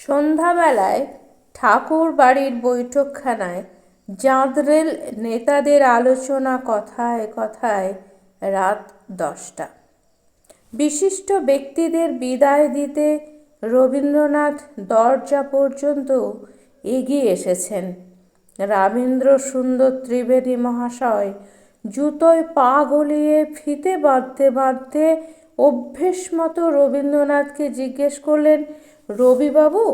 সন্ধ্যাবেলায় ঠাকুর বাড়ির বৈঠকখানায় জাঁদরেল নেতাদের আলোচনা কথায় কথায় রাত দশটা। বিশিষ্ট ব্যক্তিদের বিদায় দিতে রবীন্দ্রনাথ দরজা পর্যন্ত এগিয়ে এসেছেন। রাবীন্দ্র সুন্দর ত্রিবেদী মহাশয় জুতোয় পা গলিয়ে ফিতে বাঁধতে বাঁধতে অভ্যেস মতো রবীন্দ্রনাথকে জিজ্ঞেস করলেন রবিবাবু,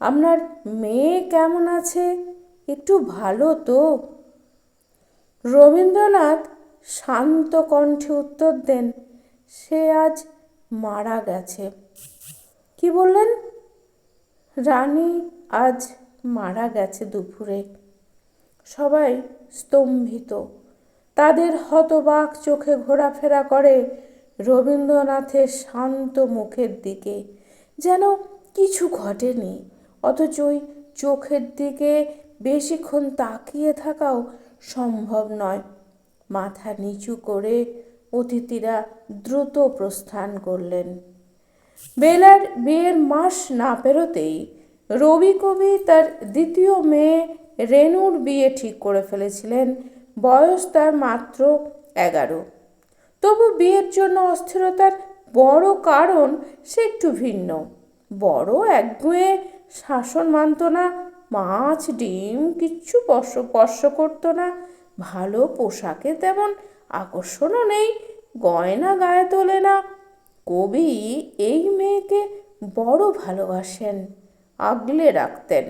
আপনার মেয়ে কেমন আছে? একটু ভালো তো। রবীন্দ্রনাথ শান্ত কণ্ঠে উত্তর দেন, সে আজ মারা গেছে। কি বললেন? রানী আজ মারা গেছে দুপুরে। সবাই স্তম্ভিত। তাদের হতবাক চোখে ঘোরাফেরা করে রবীন্দ্রনাথের শান্ত মুখের দিকে, যেন কিছু ঘটেনি। অথচ ওই চোখের দিকে বেশিক্ষণ তাকিয়ে থাকাও সম্ভব নয়। মাথা নিচু করে অতিথিরা দ্রুত প্রস্থান করলেন। বেলার বিয়ের মাস না পেরোতেই রবি কবি তার দ্বিতীয় মেয়ে রেনুর বিয়ে ঠিক করে ফেলেছিলেন। বয়স তার মাত্র এগারো। তবু বিয়ের জন্য অস্থিরতার বড় কারণ সে একটু ভিন্ন। বড় একগুঁয়ে শাসন মানত না, মাছ, ডিম কিচ্ছু স্পর্শ স্পর্শ করতো না। ভালো পোশাকে তেমন আকর্ষণও নেই, গয়না গায়ে তোলে না। কবি এই মেয়েকে বড় ভালোবাসেন, আগলে রাখতেন।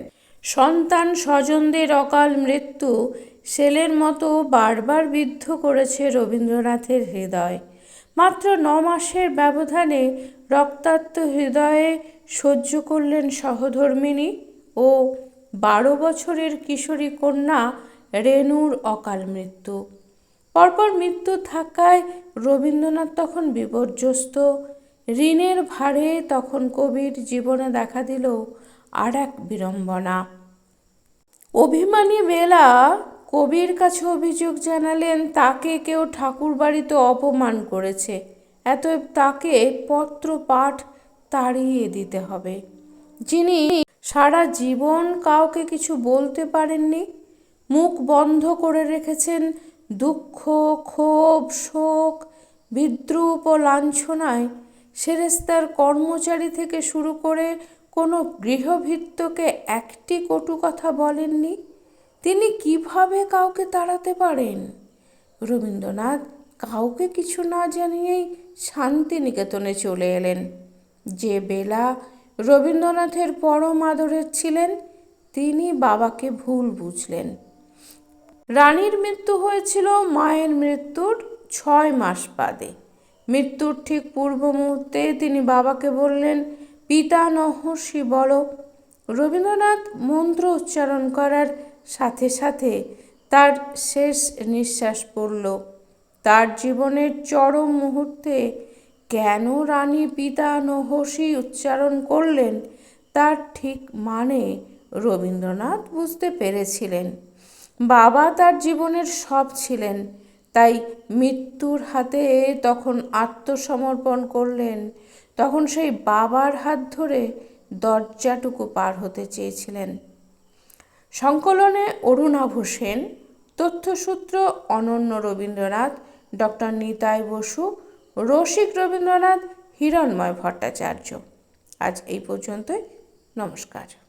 সন্তান স্বজনদের অকাল মৃত্যু, সেলের মতো বারবার বিদ্ধ করেছে রবীন্দ্রনাথের হৃদয়। মাত্র ন মাসের ব্যবধানে রক্তাক্ত হৃদয়ে সহ্য করলেন সহধর্মিণী ও বারো বছরের কিশোরী কন্যা রেনুর অকাল মৃত্যু। পরপর মৃত্যু থাকায় রবীন্দ্রনাথ তখন বিপর্যস্ত। ঋণের ভারে তখন কবির জীবনে দেখা দিল আর এক বিড়ম্বনা। অভিমানী বেলা কবির কাছে অভিযোগ জানালেন, তাকে কেউ ঠাকুর বাড়িতে অপমান করেছে। এত তাকে পত্র পাঠ তাড়িয়ে দিতে হবে। যিনি সারা জীবন কাউকে কিছু বলতে পারেননি, মুখ বন্ধ করে রেখেছেন দুঃখ, ক্ষোভ, শোক, বিদ্রুপ ও লাঞ্ছনায় সেরেস্তার কর্মচারী থেকে শুরু করে কোনো গৃহভৃত্যকে একটি কটু কথা বলেননি। তিনি কীভাবে কাউকে তাড়াতে পারেন? রবীন্দ্রনাথ কাউকে কিছু না জানিয়েই শান্তিনিকেতনে চলে এলেন। যে বেলা রবীন্দ্রনাথের পরম আদরের ছিলেন, তিনি বাবাকে ভুল বুঝলেন। রানীর মৃত্যু হয়েছিল মায়ের মৃত্যুর ছয় মাস বাদে। মৃত্যুর ঠিক পূর্ব মুহূর্তে তিনি বাবাকে বললেন, পিতা নহর্ষি বলো রবীন্দ্রনাথ মন্ত্র উচ্চারণ করার সাথে সাথে তার শেষ নিঃশ্বাস পড়ল। তার জীবনের চরম মুহূর্তে কেন রানী পিতা নহসি উচ্চারণ করলেন তার ঠিক মানে রবীন্দ্রনাথ বুঝতে পেরেছিলেন। বাবা তার জীবনের সব ছিলেন, তাই মৃত্যুর হাতে তখন আত্মসমর্পণ করলেন। তখন সেই বাবার হাত ধরে দরজাটুকু পার হতে চেয়েছিলেন। সংকলনে অরুণাভ সেন, তথ্যসূত্র অনন্য রবীন্দ্রনাথ, ডক্টর নিতাই বসু, রসিক রবীন্দ্রনাথ, হিরণময় ভট্টাচার্য। আজ এই পর্যন্তই। নমস্কার।